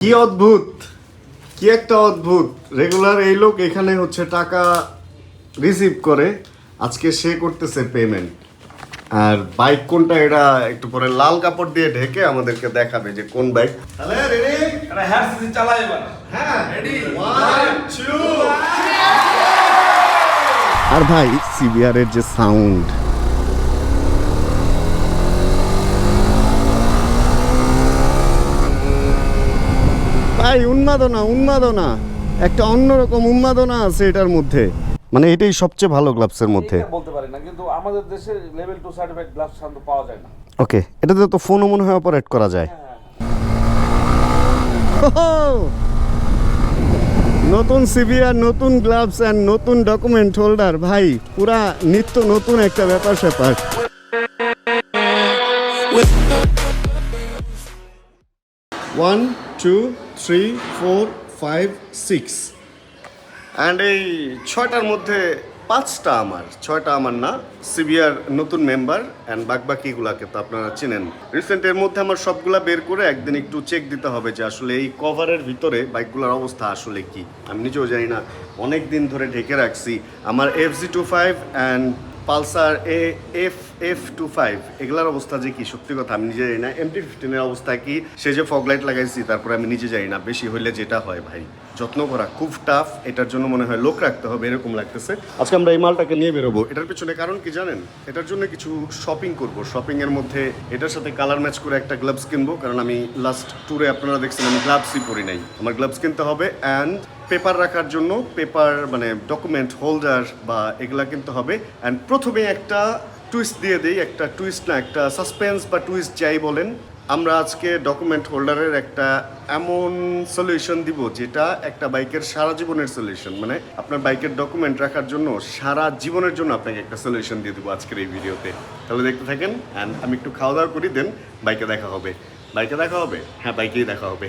কি অদ্ভুত? কি একটা অদ্ভুত? রেগুলার এই লোক এখানে হচ্ছে টাকা রিসিভ করে। আজকে সে করতেছে পেমেন্ট আর বাইক কোনটা এটা একটু পরে লাল কাপড় দিয়ে ঢেকে আমাদেরকে দেখাবে যে কোন বাইক তাহলে রেডি আরে হ্যাঁ সিসি চালা এবার। হ্যাঁ। রেডি ওয়ান টু আর ভাই সিবিআর এর যে সাউন্ড ভাই উন্মাদনা উন্মাদনা। একটা অন্যরকম উন্মাদনা আছে এটার মধ্যে। মানে এটাই সবচেয়ে ভালো গ্লাভসের মধ্যে। বলতে পারি না কিন্তু আমাদের দেশে লেভেল টু সার্টিফাইড গ্লাভস সাধারণত পাওয়া যায় না। ওকে এটাতে তো ফোনও মনে হয় অপারেট করা যায়। নতুন সিবিআর নতুন গ্লাভস অ্যান্ড নতুন ডকুমেন্ট হোল্ডার ভাই পুরা নিত্য নতুন একটা ব্যাপার স্যাপার। One two three four five six and এই ছয়টার মধ্যে পাঁচটা আমার, ছয়টা আমার না সিবিআর নতুন মেম্বার অ্যান্ড বাকিগুলাকে তো আপনারা চেনেন। রিসেন্ট এর মধ্যে আমার সবগুলা বের করে একদিন একটু চেক দিতে হবে যে আসলে এই কভারের ভিতরে বাইকগুলোর অবস্থা আসলে কি। আমি নিজেও জানি না অনেক দিন ধরে ঢেকে রাখছি। আমার F G two five and Pulsar A F F two five এগুলার অবস্থা যে কি? সত্যি কথা, আমি নিজে জানি না। এমটি ফিফটিনের অবস্থা কি? সে যে ফগলাইট লাগাইছি, তারপরে আমি নিজে জানি না। বেশি হইলে যেটা হয় ভাই। যত্ন করা খুব টাফ এটার জন্য মনে হয় লোক রাখতে হবে এরকম লাগতেছে। আজকে আমরা এই মালটাকে নিয়ে বেরোবো। এটার পিছনে কারণ কি জানেন? এটার জন্য কিছু শপিং করব। শপিং এর মধ্যে এটার সাথে কালার ম্যাচ করে একটা গ্লাভস কিনবো কারণ আমি লাস্ট ট্যুরে আপনারা দেখছেন আমি গ্লাভসই পরি নাই। আমার গ্লাভস কিনতে হবে অ্যান্ড পেপার রাখার জন্য পেপার মানে ডকুমেন্ট হোল্ডার বা এগুলা কিনতে হবে। অ্যান্ড প্রথমে একটা টুইস্ট দিয়ে দিই একটা টুইস্ট না একটা সাসপেন্স বা টুইস্ট যাই বলেন আমরা আজকে ডকুমেন্ট হোল্ডারের একটা এমন সলিউশন দিব যেটা একটা বাইকের সারা জীবনের সলিউশন মানে আপনার বাইকের ডকুমেন্ট রাখার জন্য সারা জীবনের জন্য আপনাকে একটা সলিউশন দিয়ে দেবো আজকের এই ভিডিওতে। তাহলে দেখতে থাকেন অ্যান্ড আমি একটু খাওয়া দাওয়া করি দেন বাইকে দেখা হবে। বাইকে দেখা হবে? হ্যাঁ বাইকেই দেখা হবে।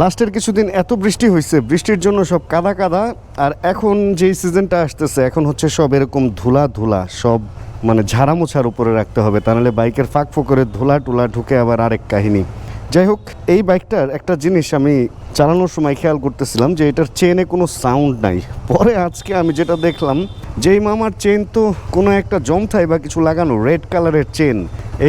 লাস্টের কিছুদিন এত বৃষ্টি হয়েছে, বৃষ্টির জন্য সব কাদা কাদা, আর এখন যেই সিজনটা আসতেছে, এখন হচ্ছে সব এরকম ধুলা ধুলা, সব মানে ঝাড়া মোছার উপরে রাখতে হবে, তা নাহলে বাইকের ফাঁক ফোকরে ধুলা টুলা ঢুকে আবার আরেক কাহিনী। যাই হোক, এই বাইকটার একটা জিনিস আমি চালানোর সময় খেয়াল করতেছিলাম যে এটার চেনে কোনো সাউন্ড নাই। পরে আজকে আমি যেটা দেখলাম, যেই মামার চেন তো কোনো একটা জমথাই বা কিছু লাগানো, রেড কালারের চেন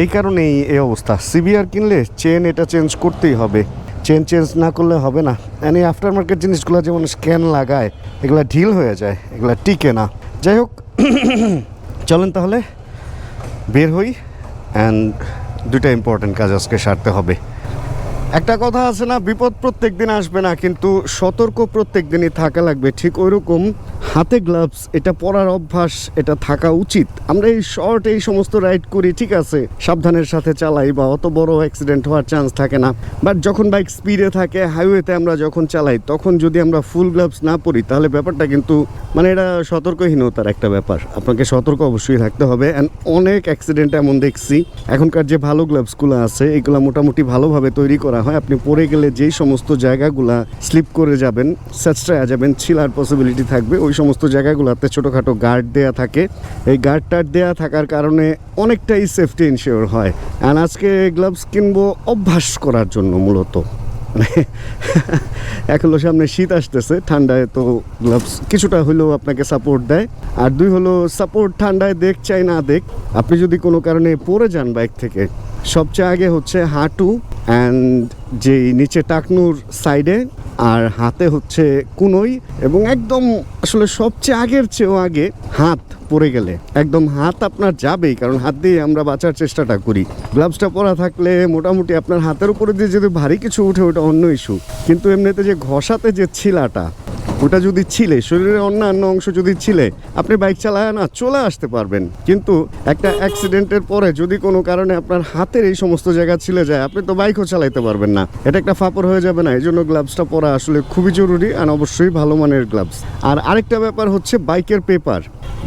এই কারণেই এই অবস্থা। সিবিআর কিনলে চেন এটা চেঞ্জ করতেই হবে। চেন চেঞ্জ না করলে হবে না। এনি আফটার মার্কেট জিনিসগুলো যেমন স্ক্যান লাগায়, এগুলো ঢিল হয়ে যায়, এগুলো টিকে না। যাই হোক, চলেন তাহলে বের হই অ্যান্ড দুইটা ইম্পর্টেন্ট কাজ আজকে সারতে হবে। একটা কথা আছে না, বিপদ প্রত্যেক দিন আসবে না, কিন্তু সতর্ক প্রত্যেক দিনই থাকা লাগবে। ঠিক ওইরকম হাতে গ্লাভস এটা পরার অভ্যাস, এটা থাকা উচিত। আমরা এই শর্ট এই সমস্ত রাইড করি, ঠিক আছে? সাবধানের সাথে চালাই বা অত বড় অ্যাক্সিডেন্ট হওয়ার চান্স থাকে না। বাট যখন বাইক স্পিডে থাকে হাইওয়েতে আমরা যখন চালাই, তখন যদি আমরা ফুল গ্লাভস না পরি, তাহলে ব্যাপারটা কিন্তু মানে এটা সতর্কহীনতার একটা ব্যাপার। আপনাকে সতর্ক অবশ্যই থাকতে হবে। অ্যান্ড অনেক অ্যাক্সিডেন্ট এমন দেখছি। এখনকার যে ভালো গ্লাভসগুলো আছে, এগুলো মোটামুটি ভালোভাবে তৈরি করা হয়। আপনি পরে গেলে যেই সমস্ত জায়গাগুলা স্লিপ করে যাবেন স্যাচড়ায়া যাবেন ছিলার পসিবিলিটি থাকবে, ওই সমস্ত জায়গাগুলোতে ছোটোখাটো গার্ড দেয়া থাকে। এই গার্ড টার্ড দেয়া থাকার কারণে অনেকটাই সেফটি ইনশিওর হয়। অ্যান্ড আজকে গ্লাভস কিনবো অভ্যাস করার জন্য মূলত। মানে হলো সামনে শীত আসতেছে, ঠান্ডায় তো গ্লাভস কিছুটা হলেও আপনাকে সাপোর্ট দেয়। আর দুই হলো সাপোর্ট ঠান্ডায় দেখ, চাই না দেখ। আপনি যদি কোনো কারণে পড়ে যান বাইক থেকে, সবচেয়ে আগে হচ্ছে হাঁটু অ্যান্ড যেই নিচে টাকনুর সাইডে আর হাতে হচ্ছে কুনোই এবং একদম আসলে সবচেয়ে আগের চেয়েও আগে হাত। পড়ে গেলে। একদম হাত আপনার যাবেই, কারণ হাত দিয়ে আমরা বাঁচার চেষ্টাটা করি। গ্লাভসটা পরা থাকলে মোটামুটি আপনার হাতের উপরে দিয়ে যদি ভারী কিছু উঠে, ওটা অন্য ইস্যু কিন্তু এমনিতে যে ঘষাতে যে ছিলাটা, ওটা যদি ছিলে, শরীরের অন্যান্য অংশ যদি ছিলে, আপনি বাইক চালায় না, চলে আসতে পারবেন। কিন্তু একটা অ্যাক্সিডেন্টের পরে যদি কোনো কারণে আপনার হাতের এই সমস্ত জায়গা ছিলে যায়, আপনি তো বাইকও চালাইতে পারবেন না। এটা একটা ফাপড় হয়ে যাবে না এই জন্য গ্লাভসটা পরা আসলে খুবই জরুরি, আর অবশ্যই ভালো মানের গ্লাভস আর আরেকটা ব্যাপার হচ্ছে বাইকের পেপার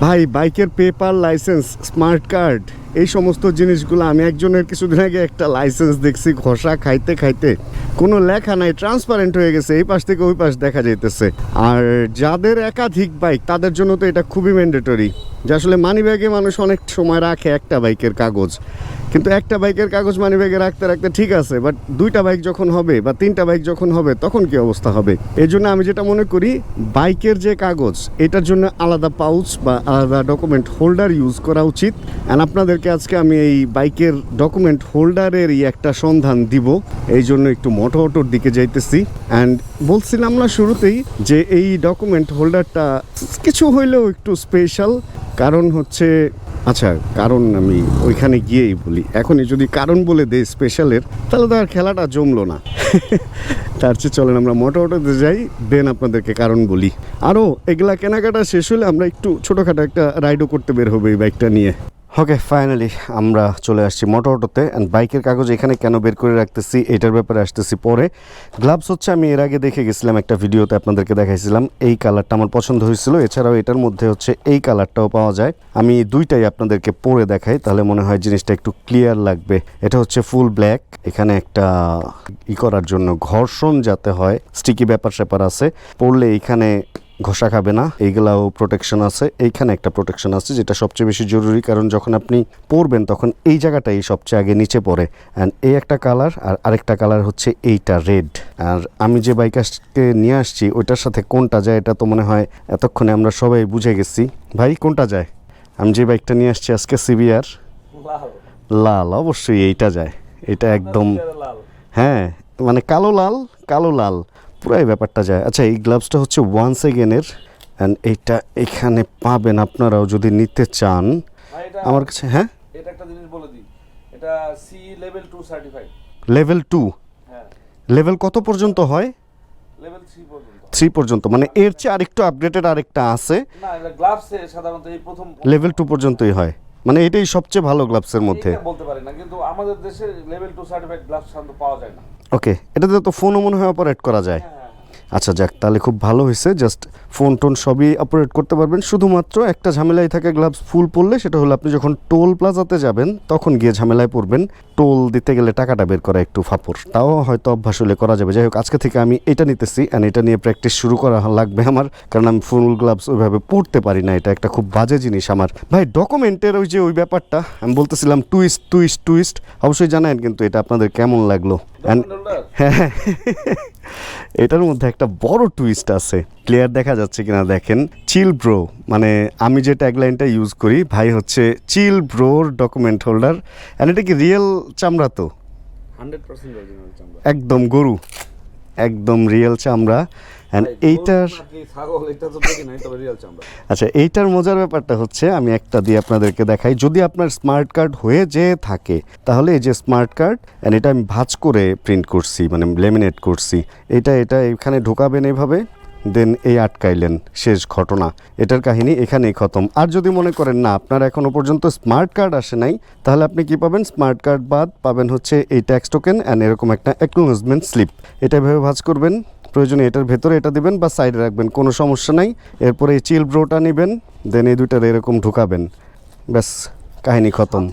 ভাই বাইকের পেপার লাইসেন্স স্মার্ট কার্ড। এই সমস্ত জিনিসগুলো আমি একজনের কিছুদিন আগে একটা লাইসেন্স দেখছি, ঘষা খাইতে খাইতে কোনো লেখা নাই ট্রান্সপারেন্ট হয়ে গেছে, এই পাশ থেকে ওই পাশ দেখা যাইতেছে। আর যাদের একাধিক বাইক তাদের জন্য তো এটা খুবই ম্যান্ডেটরি যে আসলে মানি ব্যাগে মানুষ অনেক সময় রাখে একটা বাইকের কাগজ। কিন্তু একটা বাইকের কাগজ মানি ব্যাগে রাখতে রাখতে ঠিক আছে বাট দুইটা বাইক যখন হবে বা তিনটা বাইক যখন হবে, তখন কি অবস্থা হবে? এই জন্য আমি যেটা মনে করি বাইকের যে কাগজ, এটার জন্য আলাদা পাউচ বা আলাদা ডকুমেন্ট হোল্ডার ইউজ করা উচিত। অ্যান্ড আপনাদেরকে আজকে আমি এই বাইকের ডকুমেন্ট হোল্ডারেরই একটা সন্ধান দিব। এই জন্য একটু মোটো অটোর দিকে যাইতেছি। অ্যান্ড বলছিলাম না শুরুতেই যে এই ডকুমেন্ট হোল্ডারটা কিছু হইলেও একটু স্পেশাল কারণ হচ্ছে আচ্ছা কারণ আমি ওইখানে গিয়েই বলি। এখনই যদি কারণ বলে দেই স্পেশালের তাহলে তো আর খেলাটা জমলো না। তার চেয়ে চলেন আমরা মোটো অটোতে যাই দেন আপনাদেরকে কারণ বলি। আরও এগুলা কেনাকাটা শেষ হলে আমরা একটু ছোটোখাটো একটা রাইডও করতে বের হবে এই বাইকটা নিয়ে। ওকে ফাইনালি আমরা চলে আসছি মোটো অটোতে অ্যান্ড বাইকের কাগজ এখানে কেন বের করে রাখতেছি, এটার ব্যাপারে আসতেছি পরে। গ্লাভস হচ্ছে, আমি এর আগে দেখে গেছিলাম একটা ভিডিওতে আপনাদেরকে দেখাইছিলাম, এই কালারটা আমার পছন্দ হয়েছিল। এছাড়াও এটার মধ্যে হচ্ছে, এই কালারটাও পাওয়া যায়। আমি দুইটাই আপনাদেরকে পরে দেখাই, তাহলে মনে হয় জিনিসটা একটু ক্লিয়ার লাগবে। এটা হচ্ছে ফুল ব্ল্যাক এখানে একটা ই করার জন্য ঘর্ষণ যাতে হয় স্টিকি ব্যাপার স্যাপার আছে। পড়লে এইখানে ঘষা খাবে না এইগুলাও প্রোটেকশন আছে। এইখানে একটা প্রোটেকশন আছে যেটা সবচেয়ে বেশি জরুরি কারণ যখন আপনি পরবেন তখন এই জায়গাটাই সবচেয়ে আগে নিচে পড়ে। অ্যান্ড এই একটা কালার আর আরেকটা কালার হচ্ছে এইটা রেড আর আমি যে বাইক বাইকারকে নিয়ে আসছি ওইটার সাথে কোনটা যায় এটা তো মনে হয় এতক্ষণে আমরা সবাই বুঝে গেছি। ভাই কোনটা যায়? আমি যে বাইকটা নিয়ে আসছি আজকে সিবিআর লাল। অবশ্যই এইটা যায়। এটা একদম হ্যাঁ মানে কালো লাল কালো লাল। পুরাই ব্যাপারটা যায়। আচ্ছা এই গ্লাভসটা হচ্ছে ওয়ান সেকেন্ডের অ্যান্ড এইটা এখানে পাবেন আপনারাও যদি নিতে চান। আমার কাছে হ্যাঁ? এটা একটা জিনিস বলে দিই। এটা C level two certified level two হ্যাঁ। লেভেল কত পর্যন্ত হয়? লেভেল থ্রি পর্যন্ত। থ্রি পর্যন্ত মানে এর চেয়ে আরেকটু আপডেটেড আরেকটা আছে। না এটা গ্লাভসে সাধারণত এই প্রথম লেভেল টু পর্যন্তই হয়। মানে এটাই সবচেয়ে ভালো গ্লাভসের মধ্যে। বলতে পারি না কিন্তু আমাদের দেশে লেভেল টু সার্টিফাইড গ্লাভস সাধারণত পাওয়া যায় না। ওকে এটাতে তো ফোনও মনে হয় অপারেট করা যায়। আচ্ছা যাক, তাহলে খুব ভালো হয়েছে জাস্ট ফোন টোন সবই অপারেট করতে পারবেন। শুধুমাত্র একটা ঝামেলায় থাকে গ্লাভস ফুল পরলে, সেটা হলো আপনি যখন টোল প্লাজাতে যাবেন, তখন গিয়ে ঝামেলায় পড়বেন। টোল দিতে গেলে টাকাটা বের করা একটু ফাপড়। তাও হয়তো অভ্যাস হলে করা যাবে। যাই হোক আজকে থেকে আমি এটা নিতেছি অ্যান্ড এটা নিয়ে প্র্যাকটিস শুরু করা লাগবে আমার, কারণ আমি ফুল গ্লাভস ওইভাবে পরতে পারি না। এটা একটা খুব বাজে জিনিস আমার। ভাই ডকুমেন্টের ওই যে ওই ব্যাপারটা, আমি বলতেছিলাম টুইস্ট টুইস্ট টুইস্ট অবশ্যই জানেন কিন্তু এটা আপনাদের কেমন লাগল? হ্যাঁ এটার মধ্যে একটা বড় টুইস্ট আছে। ক্লিয়ার দেখা যাচ্ছে কিনা দেখেন। চিল ব্রো মানে আমি যে ট্যাগলাইনটা ইউজ করি ভাই হচ্ছে চিল ব্রোর ডকুমেন্ট হোল্ডার অ্যান্ড এটা কি রিয়েল চামড়া তো? 100% একদম গরু। একদম রিয়েল চামড়া। এইটার আচ্ছা এইটার মজার ব্যাপারটা হচ্ছে আমি একটা দিয়ে আপনাদেরকে দেখাই। যদি আপনার স্মার্ট কার্ড হয়ে যেয়ে থাকে তাহলে এই যে স্মার্ট কার্ড অ্যান্ড এটা আমি ভাজ করে প্রিন্ট করছি মানে লেমিনেট করছি। এটা এটা এখানে ঢোকাবেন এভাবে দেন এই আটকাইলেন শেষ ঘটনা। এটার কাহিনী এখানেই খতম। আর যদি মনে করেন না আপনার এখনও পর্যন্ত স্মার্ট কার্ড আসে নাই তাহলে আপনি কি পাবেন? স্মার্ট কার্ড বাদ পাবেন হচ্ছে এই ট্যাক্স টোকেন অ্যান্ড এরকম একটা অ্যাকনোলজমেন্ট স্লিপ এটা এভাবে ভাঁজ করবেন। প্রয়োজনে এটার ভেতরে এটা দিবেন বা সাইডে রাখবেন, কোনো সমস্যা নাই। এরপরে এই চিল ব্রোটা নেবেন, দেন এই দুইটার এরকম ঢুকাবেন। ব্যাস, কাহিনী খতম।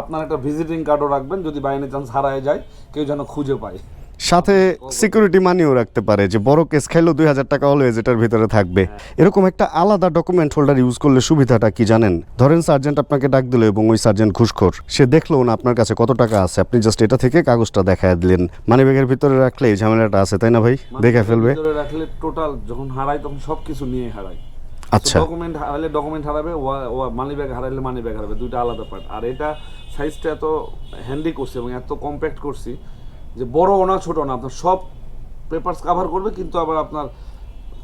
আপনার একটা ভিজিটিং কার্ডও রাখবেন, যদি বাইনে চান্স হারায় যায়, কেউ যেন খুঁজে পায়। সাথে সিকিউরিটি মানিও রাখতে পারে যে বড় কেস খাইলেও দুই হাজার টাকা অলওয়েজ এটার ভিতরে থাকবে। এরকম একটা আলাদা ডকুমেন্ট হোল্ডার ইউজ করলে সুবিধাটা কি জানেন? ধরেন সার্জেন্ট আপনাকে ডাক দিল এবং ওই সার্জেন্ট ঘুষখোর। সে দেখল না আপনার কাছে কত টাকা আছে আপনি জাস্ট এটা থেকে কাগজটা দেখায় দিলেন। মানি ব্যাগের ভিতরে রাখলে এই ঝামেলাটা আছে তাই না ভাই? দেখে ফেলবে। রাখলে টোটাল যখন হারায় তখন সব কিছু নিয়ে হারায়। আচ্ছা। ডকুমেন্ট হারালে ডকুমেন্ট হারাবে ও মানি ব্যাগ হারাইলে মানি ব্যাগ হারাবে দুইটা আলাদা পার্ট আর এটা সাইজটা এত হ্যান্ডি করছি এবং এত কম্প্যাক্ট করছি যে বড় না ছোট না আপনার সব পেপারস কভার করবে কিন্তু আবার আপনার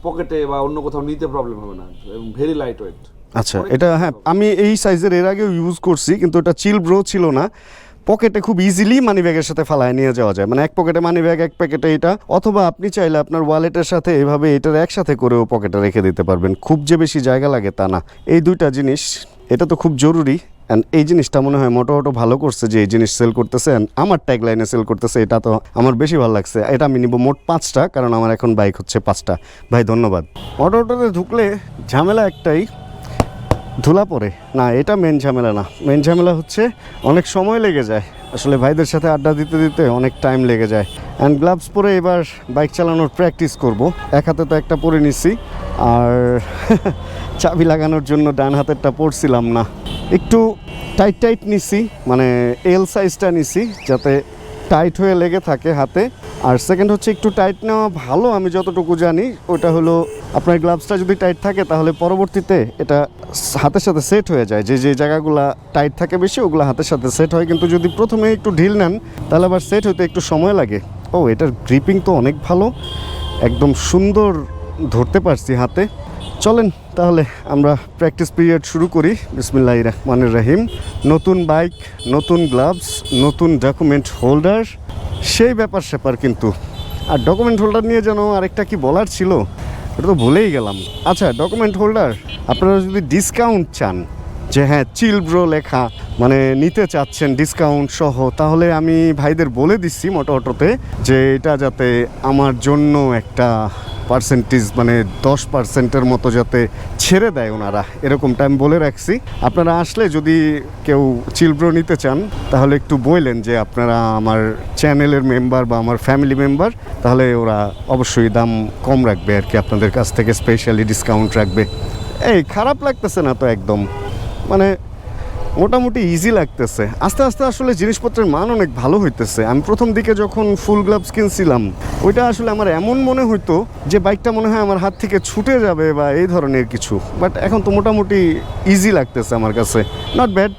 পকেটে বা অন্য কোথাও নিতে প্রবলেম হবে না এবং ভেরি লাইট ওয়েট আচ্ছা এটা হ্যাঁ আমি এই সাইজের এর আগেও ইউজ করছি কিন্তু এটা চিল ব্রো ছিল না। পকেটে খুব ইজিলি মানি ব্যাগের সাথে ফালায় নিয়ে যাওয়া যায়। মানে এক পকেটে মানি ব্যাগ এক প্যাকেটে এটা। অথবা আপনি চাইলে আপনার ওয়ালেটের সাথে এভাবে এটার একসাথে করেও পকেটে রেখে দিতে পারবেন। খুব যে বেশি জায়গা লাগে তা না। এই দুইটা জিনিস এটা তো খুব জরুরি। অ্যান্ড এই জিনিসটা মনে হয় মোটো মোটো ভালো করছে যে এই জিনিস সেল করতেছে and আমার ট্যাগ লাইনে সেল করতেছে, এটা তো আমার বেশি ভালো লাগছে। এটা আমি নিব মোট পাঁচটা, কারণ আমার এখন বাইক হচ্ছে পাঁচটা। ভাই, ধন্যবাদ। অটো অটোতে ঢুকলে ঝামেলা একটাই, ধুলা পড়ে। না, এটা মেন ঝামেলা না। মেন ঝামেলা হচ্ছে অনেক সময় লেগে যায়। আসলে ভাইদের সাথে আড্ডা দিতে দিতে অনেক টাইম লেগে যায়। অ্যান্ড গ্লাভস পরে এবার বাইক চালানোর প্র্যাকটিস করব। এক হাতে তো একটা পরে নিছি। আর চাবি লাগানোর জন্য ডান হাতেরটা পড়ছিলাম না। একটু টাইট টাইট নিছি মানে এল সাইজটা নিছি, যাতে টাইট হয়ে লেগে থাকে হাতে। আর সেকেন্ড হচ্ছে একটু টাইট নেওয়া ভালো, আমি যতটুকু জানি, ওটা হলো আপনার গ্লাভসটা যদি টাইট থাকে, তাহলে পরবর্তীতে এটা হাতের সাথে সেট হয়ে যায়। যে যে জায়গাগুলো টাইট থাকে বেশি, ওগুলো হাতের সাথে সেট হয়। কিন্তু যদি প্রথমে একটু ঢিল নেন, তাহলে আবার সেট হতে একটু সময় লাগে। ও, এটার গ্রিপিং তো অনেক ভালো। একদম সুন্দর ধরতে পারছি হাতে। চলেন, তাহলে আমরা প্র্যাকটিস পিরিয়ড শুরু করি। বিসমিল্লাহ রহমানুর রহিম। নতুন বাইক নতুন গ্লাভস নতুন ডকুমেন্ট হোল্ডার সেই ব্যাপার স্যাপার কিন্তু। আর ডকুমেন্ট হোল্ডার নিয়ে যেন আরেকটা কি বলার ছিল, এটা তো ভুলেই গেলাম। আচ্ছা ডকুমেন্ট হোল্ডার আপনারা যদি ডিসকাউন্ট চান, যে হ্যাঁ চিল ব্রো লেখা মানে নিতে চাচ্ছেন ডিসকাউন্ট সহ, তাহলে আমি ভাইদের বলে দিচ্ছি মোটো অটোতে, যে এটা যাতে আমার জন্য একটা পার্সেন্টেজ মানে দশ পার্সেন্টের মতো যাতে ছেড়ে দেয় ওনারা, এরকমটা আমি বলে রাখছি। আপনারা আসলে যদি কেউ চিলব্রো নিতে চান, তাহলে একটু বললেন যে আপনারা আমার চ্যানেলের মেম্বার বা আমার ফ্যামিলি মেম্বার, তাহলে ওরা অবশ্যই দাম কম রাখবে আর কি, আপনাদের কাছ থেকে স্পেশালি ডিসকাউন্ট রাখবে। এই খারাপ লাগতেছে না তো একদম। মানে মোটামুটি ইজি লাগতেছে। আস্তে আস্তে আসলে জিনিসপত্রের মান অনেক ভালো হইতেছে। আমি প্রথম দিকে যখন ফুল গ্লাভস কিনছিলাম, ওইটা আসলে আমার এমন মনে হইতো যে বাইকটা মনে হয় আমার হাত থেকে ছুটে যাবে বা এই ধরনের কিছু। বাট এখন তো মোটামুটি ইজি লাগতেছে আমার কাছে। নট ব্যাড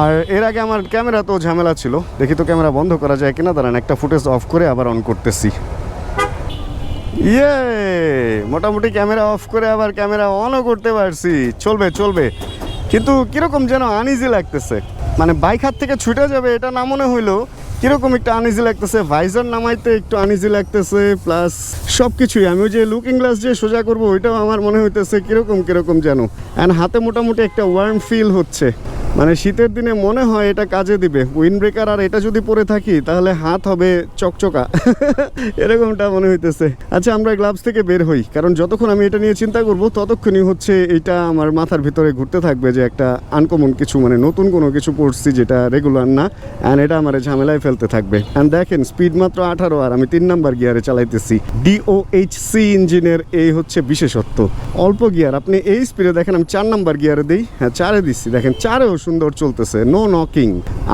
আর এর আগে আমার ক্যামেরা তো ঝামেলা ছিল। দেখি তো ক্যামেরা বন্ধ করা যায় কিনা? দাঁড়ান, একটা ফুটেজ অফ করে আবার অন করতেছি। ইয়ে মোটামুটি ক্যামেরা অফ করে আবার ক্যামেরা অনও করতে পারছি। চলবে চলবে। কিন্তু কীরকম যেন আনইজি লাগতেছে। মানে বাইক হাত থেকে ছুটে যাবে, এটা না মনে হইল কীরকম একটু আনইজি লাগতেছে ভাইজার নামাইতে একটু আনইজি লাগতেছে প্লাস সব কিছুই আমি ওই যে লুকিং গ্লাস যে সোজা করব, ওইটাও আমার মনে হইতেছে কীরকম কীরকম যেন। অ্যান্ড হাতে মোটামুটি একটা ওয়ার্ম ফিল হচ্ছে। মানে শীতের দিনে মনে হয় এটা কাজে দিবে। উইন্ড ব্রেকার আর এটা যদি পরে থাকি, তাহলে হাত হবে চকচকা। এরকমটা মনে হইতেছে। আচ্ছা আমরা গ্লাভস থেকে বের হই, কারণ যতক্ষণ আমি এটা নিয়ে চিন্তা করব, ততক্ষণই হচ্ছে এটা আমার মাথার ভিতরে ঘুরতে থাকবে যে একটা আনকমন কিছু মানে নতুন কোনো কিছু পড়ছি যেটা রেগুলার না অ্যান্ড এটা আমার ঝামেলায় ফেলতে থাকবে। অ্যান্ড দেখেন স্পিড মাত্র আঠারো, আর আমি তিন নাম্বার গিয়ারে চালাইতেছি। ডিওএইচসি ইঞ্জিনের এই হচ্ছে বিশেষত্ব। অল্প গিয়ার, আপনি এই স্পিডে দেখেন, আমি চার নাম্বার গিয়ারে দিই। হ্যাঁ চারে দিচ্ছি। দেখেন, চারেও সুন্দর চলতেছে নো নকিং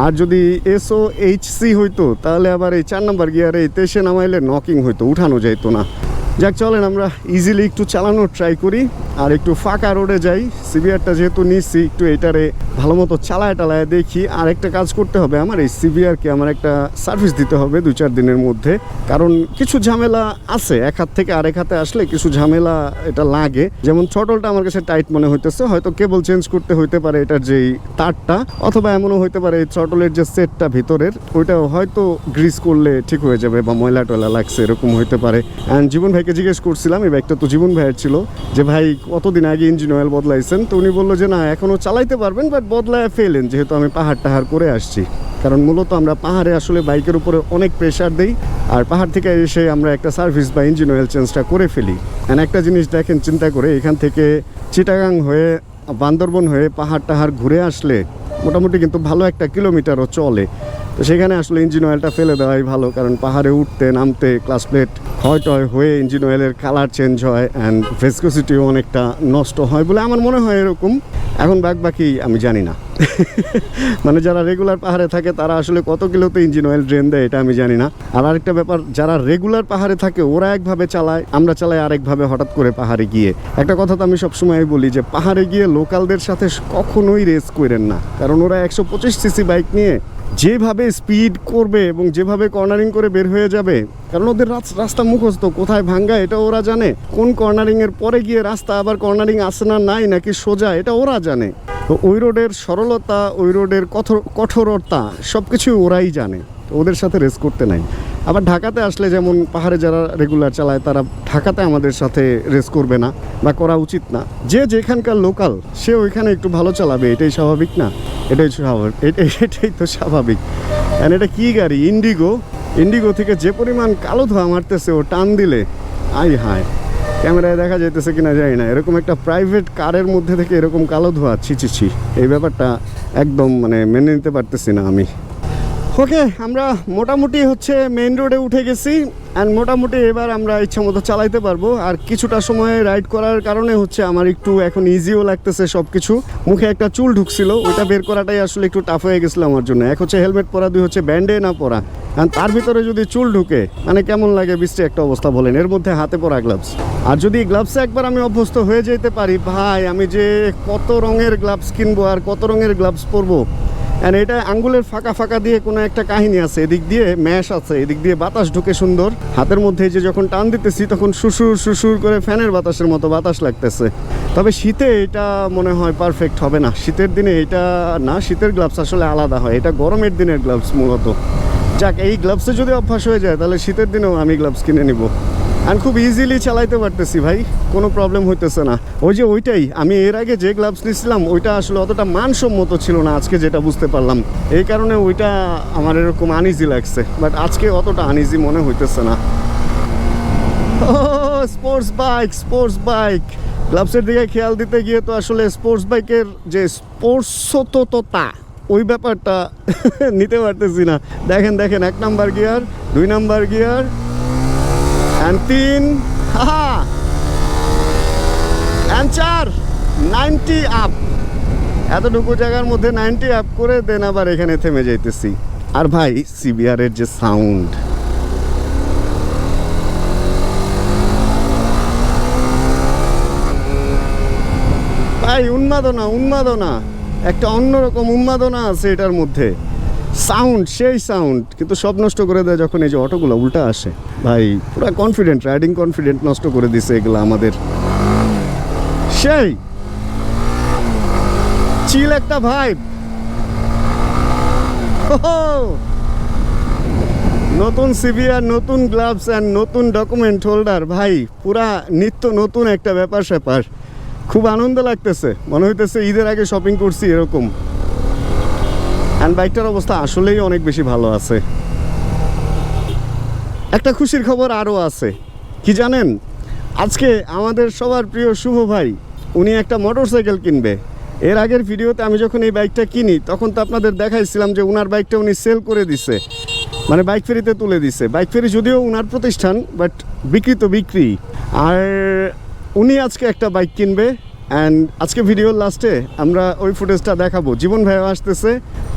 আর যদি এসও এইচসি হইতো, তাহলে আবার এই চার নাম্বার গিয়ারে এই তেসে নামাইলে নকিং হইতো, উঠানো যাইতো না। যাক, চলেন আমরা ইজিলি একটু চালানোর ট্রাই করি। আর একটু ফাঁকা রোডে যাই। সিবিআরটা যেহেতু নিচ্ছি একটু এটারে ভালো মতো চালায় টালায় দেখি। আর একটা কাজ করতে হবে আমার, এই সিবিআরকে আমার একটা সার্ভিস দিতে হবে দু চার দিনের মধ্যে। কারণ কিছু ঝামেলা আছে, এক হাত থেকে আরেক হাতে আসলে কিছু ঝামেলা এটা লাগে। যেমন ছটলটা আমার কাছে টাইট মনে হইতেছে, হয়তো কেবল চেঞ্জ করতে হইতে পারে এটার যেই তারটা, অথবা এমনও হইতে পারে এই ছটলের যে সেটটা ভিতরের ওইটা হয়তো গ্রিস করলে ঠিক হয়ে যাবে বা ময়লা টয়লা লাগছে, এরকম হইতে পারে। অ্যান্ড জীবন ভাইকে জিজ্ঞেস করছিলাম, এই বাইকটা তো জীবন ভাইয়ের ছিল, যে ভাই কতদিন আগে ইঞ্জিন অয়েল বদলাইছেন, তো উনি বলল যে, না এখনও চালাইতে পারবেন বাট বদলায় ফেলেন যেহেতু আমি পাহাড় টাহাড় করে আসছি। কারণ মূলত আমরা পাহাড়ে আসলে বাইকের উপরে অনেক প্রেশার দেই, আর পাহাড় থেকে এসে আমরা একটা সার্ভিস বা ইঞ্জিন অয়েল চেঞ্জটা করে ফেলি। অ্যান্ড একটা জিনিস দেখেন, চিন্তা করে, এখান থেকে চিটাগাং হয়ে, বান্দরবন হয়ে পাহাড় টাহাড় ঘুরে আসলে, মোটামুটি কিন্তু ভালো একটা কিলোমিটারও চলে। তো সেখানে আসলে ইঞ্জিন অয়েলটা ফেলে দেওয়াই ভালো, কারণ পাহাড়ে উঠতে, নামতে ক্লাস প্লেট ক্ষয় টয় হয়ে ইঞ্জিন অয়েলের কালার চেঞ্জ হয় অ্যান্ড ভেসকোসিটিও অনেকটা নষ্ট হয় বলে আমার মনে হয় এরকম। এখন বাক বাকি আমি জানি না। মানে যারা রেগুলার পাহাড়ে থাকে, তারা আসলে কত কিলোতে ইঞ্জিন অয়েল ড্রেন দেয় এটা আমি জানি না। আর আরেকটা ব্যাপার, যারা রেগুলার পাহাড়ে থাকে, ওরা একভাবে চালায়, আমরা চালাই আরেকভাবে হঠাৎ করে পাহাড়ে গিয়ে। একটা কথা তো আমি সবসময় বলি যে, পাহাড়ে গিয়ে লোকালদের সাথে কখনোই রেস করেন না। কারণ ওরা একশো পঁচিশ সিসি বাইক নিয়ে যেভাবে স্পিড করবে এবং যেভাবে কর্নারিং করে বের হয়ে যাবে, কারণ ওদের রাস- রাস্তা মুখস্থ, কোথায় ভাঙ্গা এটা ওরা জানে। কোন কর্নারিং এর পরে গিয়ে রাস্তা আবার কর্নারিং আসে না, নাই নাকি সোজা, এটা ওরা জানে। তো ওই রোডের সরলতা, ওই রোডের কঠোর কঠোরতা সব কিছুই ওরাই জানে। তো ওদের সাথে রেস করতে নাই। আবার ঢাকাতে আসলে যেমন পাহাড়ে যারা রেগুলার চালায়, তারা ঢাকাতে আমাদের সাথে রেস করবে না বা করা উচিত না। যে যেখানকার লোকাল সে ওইখানে একটু ভালো চালাবে, এটাই স্বাভাবিক না? এটাই স্বাভাবিক এটাই তো স্বাভাবিক। অ্যান্ড এটা কী গাড়ি? ইন্ডিগো ইন্ডিগো থেকে যে পরিমাণ কালো ধোয়া মারতেছে, ও টান দিলে, আই হায়। ক্যামেরায় দেখা যাইতেছে কিনা জানি না। এরকম একটা প্রাইভেট কারের মধ্যে থেকে এরকম কালো ধোয়া ছি ছি। এই ব্যাপারটা একদম মানে মেনে নিতে পারতেছি না আমি। ওকে, আমরা মোটামুটি হচ্ছে মেইন রোডে উঠে গেছি অ্যান্ড মোটামুটি এবার আমরা ইচ্ছা মতো চালাইতে পারব। আর কিছুটা সময় রাইড করার কারণে হচ্ছে আমার একটু এখন ইজিও লাগতেছে সব কিছু মুখে একটা চুল ঢুকছিল, ওইটা বের করাটাই আসলে একটু টাফ হয়ে গেছিল আমার জন্য। এক হচ্ছে হেলমেট পরা, দুই হচ্ছে ব্যান্ডে না পরা। আর তার ভিতরে যদি চুল ঢুকে মানে কেমন লাগে বৃষ্টি একটা অবস্থা বলেন, এর মধ্যে হাতে পরা গ্লাভস আর যদি গ্লাভসে একবার আমি অভ্যস্ত হয়ে যেতে পারি, ভাই, আমি যে কত রঙের গ্লাভস কিনবো আর কত রঙের গ্লাভস পরবো অ্যান্ড এটা আঙ্গুলের ফাঁকা ফাঁকা দিয়ে কোনো একটা কাহিনী আছে। এদিক দিয়ে ম্যাশ আছে, এদিক দিয়ে বাতাস ঢুকে সুন্দর। হাতের মধ্যে যে যখন টান দিতেছি, তখন সুসুর সুসুর করে ফ্যানের বাতাসের মতো বাতাস লাগতেছে। তবে শীতে এটা মনে হয় পারফেক্ট হবে না। শীতের দিনে এটা না, শীতের গ্লাভস আসলে আলাদা হয়। এটা গরমের দিনের গ্লাভস মূলত। যাক, এই গ্লাভসে যদি অভ্যাস হয়ে যায়, তাহলে শীতের দিনেও আমি গ্লাভস কিনে নিব। আমি খুব ইজিলি চালাইতে পারতেছি ভাই, কোনো প্রবলেম হইতেছে না। ওই যে ওইটাই, আমি এর আগে যে গ্লাভস নিয়েছিলাম, ওইটা আসলে অতটা মানসম্মত ছিল না আজকে যেটা বুঝতে পারলাম। এই কারণে ওইটা আমার এরকম আনইজি লাগছে বাট আজকে অতটা আনইজি মনে হইতেছে না। স্পোর্টস বাইক স্পোর্টস বাইক গ্লাভসের দিকে খেয়াল দিতে গিয়ে তো আসলে স্পোর্টস বাইকের যে স্পোর্টসততা ওই ব্যাপারটা নিতে পারতেছি না। দেখেন দেখেন, এক নাম্বার গিয়ার দুই নাম্বার গিয়ার অ্যান্ড তিন অ্যান্ড চার নাইনটি আপ এতটুকু জায়গার মধ্যে নাইনটি আপ করে দেন আবার এখানে থেমে যাইতেছি। আর ভাই সিবিআরের যে সাউন্ড ভাই, উন্মাদনা উন্মাদনা। একটা অন্যরকম উন্মাদনা আছে এটার মধ্যে। সাউন্ড সেই সাউন্ড কিন্তু সব নষ্ট করে দেয় যখন এই যে অটোগুলো উল্টা আসে। ভাই, পুরো কনফিডেন্ট রাইডিং কনফিডেন্ট নষ্ট করে দিছে এগুলো আমাদের। সেই! চিল একটা ভাইব নতুন সিবিআর নতুন গ্লাভস অ্যান্ড নতুন ডকুমেন্ট হোল্ডার ভাই, পুরা নিত্য নতুন একটা ব্যাপার স্যাপার খুব আনন্দ লাগতেছে। মনে হইতেছে ঈদের আগে শপিং করছি এরকম। অ্যান্ড বাইকটার অবস্থা আসলেই অনেক বেশি ভালো আছে। একটা খুশির খবর আরও আছে। কি জানেন? আজকে আমাদের সবার প্রিয় শুভ ভাই, উনি একটা মোটর সাইকেল কিনবে। এর আগের ভিডিওতে আমি যখন এই বাইকটা কিনি, তখন তো আপনাদের দেখাইছিলাম যে উনার বাইকটা উনি সেল করে দিছে। মানে বাইক ফেরিতে তুলে দিছে। বাইক ফেরি যদিও উনার প্রতিষ্ঠান, বাট বিক্রি তো বিক্রি। আর উনি আজকে একটা বাইক কিনবে। অ্যান্ড আজকে ভিডিওর লাস্টে আমরা ওই ফুটেজটা দেখাবো। জীবন ভাইও আসতেছে।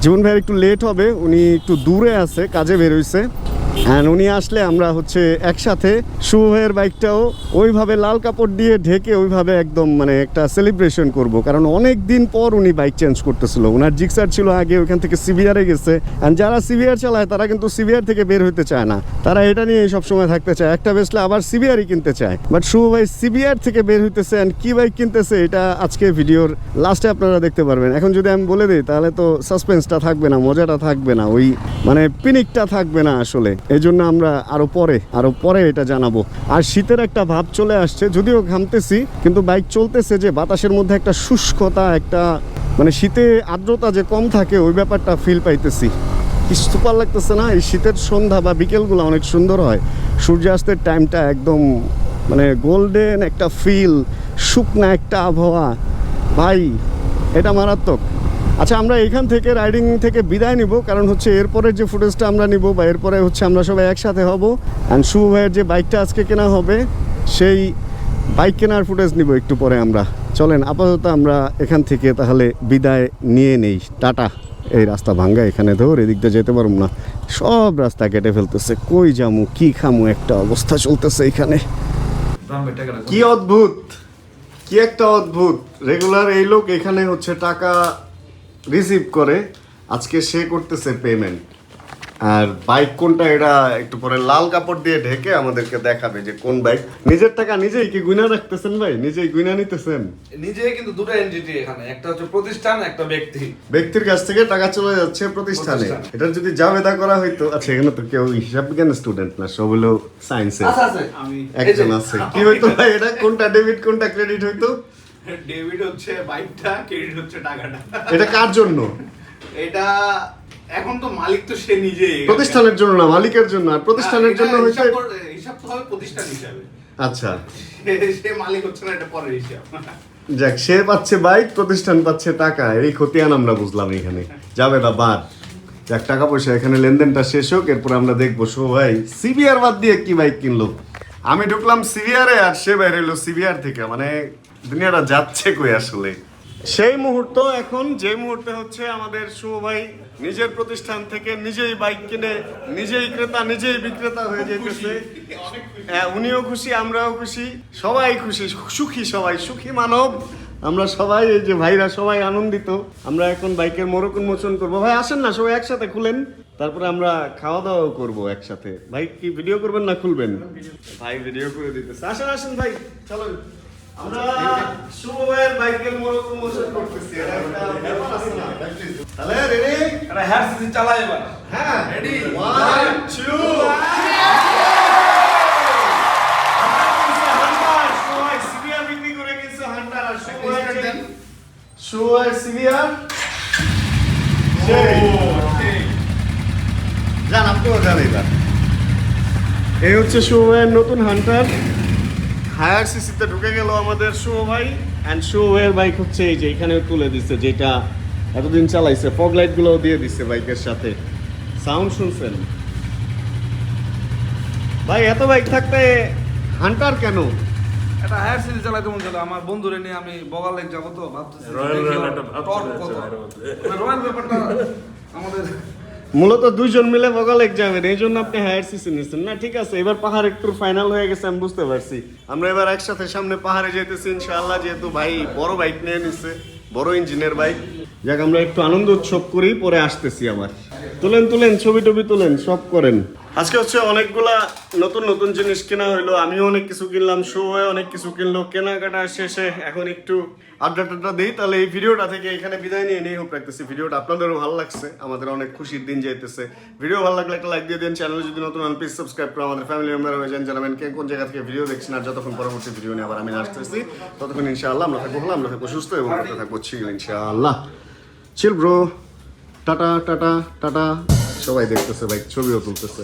জীবন ভাইয়ের একটু লেট হবে, উনি একটু দূরে আছে, কাজে বের হইছে। অ্যান্ড উনি আসলে আমরা হচ্ছে একসাথে শুভ ভাইয়ের বাইকটাও ওইভাবে লাল কাপড় দিয়ে ঢেকে ওইভাবে একদম মানে একটা সেলিব্রেশন করব। কারণ অনেক দিন পর উনি বাইক চেঞ্জ করতেছিল। ওনার জিক্সার ছিল আগে, ওইখান থেকে সিভিআরে গেছে। অ্যান্ড যারা সিভিআর চালায়, তারা কিন্তু সিভিআর থেকে বের হতে চায় না। তারা এটা নিয়ে সব সময় থাকতে চায়। একটা বেসলে আবার সিভিআরই কিনতে চায়। বাট শুভ ভাই সিভিআর থেকে বের হইতেছে অ্যান্ড কি বাইক কিনতেছে, এটা আজকে ভিডিওর লাস্টে আপনারা দেখতে পারবেন। এখন যদি আমি বলে দিই, তাহলে তো সাসপেন্সটা থাকবে না, মজাটা থাকবে না। ওই মানে পিনিকটা থাকবে না আসলে। এই জন্য আমরা আরও পরে আরও পরে এটা জানাব। আর শীতের একটা ভাব চলে আসছে, যদিও ঘামতেছি, কিন্তু বাইক চলতেছে যে, বাতাসের মধ্যে একটা শুষ্কতা, একটা মানে শীতে আর্দ্রতা যে কম থাকে, ওই ব্যাপারটা ফিল পাইতেছি। কি সুপার লাগতেছে না, এই শীতের সন্ধ্যা বা বিকেলগুলো অনেক সুন্দর হয়। সূর্যাস্তের টাইমটা একদম মানে গোল্ডেন একটা ফিল শুকনা একটা আবহাওয়া। ভাই, এটা মারাত্মক। আচ্ছা আমরা এখান থেকে রাইডিং থেকে বিদায় নিব, কারণ হচ্ছে এরপরের যে ফুটেজটা আমরা নিব বা এরপরে হচ্ছে আমরা সবাই একসাথে হব। অ্যান্ড শুভ ভাইয়ের যে বাইকটা আজকে কেনা হবে, সেই বাইক কেনার ফুটেজ নিব একটু পরে আমরা। চলেন, আপাতত আমরা এখান থেকে তাহলে বিদায় নিয়ে নেই। টাটা। এই রাস্তা ভাঙ্গা এখানে ধর, এদিক দিয়ে যেতে পারব না। সব রাস্তা কেটে ফেলতেছে। কই জামু কি খামু, একটা অবস্থা চলতেছে এখানে। কি অদ্ভুত! কি একটা অদ্ভুত! রেগুলার এই লোক এখানে হচ্ছে টাকা রিসিভ করে আজকে সে করতেছে পেমেন্ট আর বাইক কোনটা এটা একটু পরে লাল কাপড় দিয়ে ঢেকে আমাদেরকে দেখাবে যে কোন বাইক নিজের টাকা নিজেই কি গুইনা রাখতেছেন ভাই? নিজেই গুইনা নিতেছেন? নিজে কিন্তু দুটো এনটিটি এখানে একটা হচ্ছে প্রতিষ্ঠান একটা ব্যক্তি। ব্যক্তির কাছ থেকে টাকা চলে যাচ্ছে প্রতিষ্ঠানে। এটা যদি জাবেদা করা হইতো আচ্ছা এখানে তো কেউ হিসাব বিজ্ঞান স্টুডেন্ট না সব হলো সায়েন্সে আচ্ছা আছে আমি একজন আছে। কি হইতো ভাই এটা কোনটা ডেবিট কোনটা ক্রেডিট হইতো? ডেবিট হচ্ছে বাইকটা ক্রেডিট হচ্ছে টাকাটা। এটা কার জন্য? এটা এখন তো মালিক তো সে নিজেই। প্রতিষ্ঠানের জন্য না মালিকের জন্য। আর প্রতিষ্ঠানের জন্য হইতে হিসাব তো হবে প্রতিষ্ঠান হিসাবে। আচ্ছা। সে- সে মালিক হচ্ছে না এটা পরের হিসাব। যাক সে পাচ্ছে বাইক প্রতিষ্ঠান পাচ্ছে টাকা। এই খতিয়ান আমরা বুঝলাম এখানে। যাবে দা বাদ। যাক টাকা পয়সা এখানে লেনদেনটা শেষ হোক। এরপর আমরা দেখব শো ভাই সিবিআর বাদ দিয়ে কি বাইক কিনলো। আমি ঢুকলাম সিবিআরে আর সে বাইরে এলো সিবিআর থেকে। মানে দুনিয়াটা যাচ্ছে কই আসলে? সেই মুহূর্ত এখন যে মুহূর্তে হচ্ছে আমাদের শুভ ভাই নিজের প্রতিষ্ঠান থেকে নিজেই বাইক কিনে নিজেই ক্রেতা নিজেই বিক্রেতা হয়ে যেতেছে। হ্যাঁ, উনিও খুশি আমরাও খুশি সবাই খুশি সুখী সবাই সুখী মানব। আমরা সবাই এই যে ভাইরা সবাই আনন্দিত। আমরা এখন বাইকের মোড়ক উন্মোচন করব। ভাই আসেন না সবাই একসাথে খুলেন। তারপরে আমরা খাওয়া দাওয়াও করব একসাথে। ভাই কি ভিডিও করবেন না খুলবেন? ভাই ভিডিও করে দিতেছে। আসেন আসেন ভাই চলেন। আমরা শুভ ভাইয়ের বাইকের মোড়ক উন্মোচন করতেছি? তাহলে রেডি এটা হ্যাঁ সিসি চালাই এবার। হ্যাঁ রেডি ওয়ান টু জান এই হচ্ছে ভাইয়ের নতুন হান্টার। হায়ার সিসিতে ঢুকে গেল আমাদের শুভ ভাই। অ্যান্ড শুভ ভাইয়ের বাইক হচ্ছে এই যে এখানে তুলে দিচ্ছে যেটা এতদিন চালাইছে। ফগ লাইট গুলোও দিয়ে দিচ্ছে বাইকের সাথে। সাউন্ড শুনছেন? ভাই এত বাইক থাকতে হান্টার কেন? এটা হায়ার সিরিজ চালাইতে মন চলে আমার বন্ধুরে নিয়ে আমি বগাল লেক যাব তো ভাবতেছি রয়্যাল একটা। মানে রয়্যাল ব্যাপারটা আমাদের মূলত দুইজন মিলে বগাল এক্সামের এই জন্য আপনি হায়ার সিসি নিয়েছেন। না, ঠিক আছে, এবার পাহাড় একটু ফাইনাল হয়ে গেছে, আমি বুঝতে পারছি। আমরা এবার একসাথে সামনে পাহাড়ে যেতেছি, ইনশাআল্লাহ, যেহেতু ভাই বড় বাইক নিয়ে নিচ্ছে বড় ইঞ্জিনের বাইক যাক, আমরা একটু আনন্দ উৎসব করি পরে আসতেছি আবার। তুলেন তুলেন, ছবি টবি তুলেন, সব করেন। আজকে হচ্ছে অনেকগুলা নতুন নতুন জিনিস কেনা হইল। আমিও অনেক কিছু কিনলাম শো হয়ে অনেক কিছু কিনলো। কেনাকাটা শেষে এখন একটু আড্ডা টাড্ডা দিই, তাহলে এই ভিডিওটা থেকে এখানে বিদায় নিয়ে নিয়ে হোক রাখতেছি। ভিডিওটা আপনাদেরও ভালো লাগছে, আমাদের অনেক খুশির দিন যাইতেছে। ভিডিও ভালো লাগলে একটা লাইক দিয়ে দিন, চ্যানেল যদি নতুন হন প্লিজ সাবস্ক্রাইব করে আমাদের ফ্যামিলি মেম্বার হয়ে যান। জানাবেন কে কোন জায়গা থেকে ভিডিও দেখছেন, আর যতক্ষণ পরবর্তী ভিডিও নিয়ে আবার আমি আসতেছি, ততক্ষণ ইনশাআল্লাহ আমরা থাকব আমরা থাকব সুস্থ এবং থাকব ছিল ইনশাআল্লাহ। Chill bro tata tata tata. সবাই দেখতেছে, ভাই, ছবিও তুলতেছে।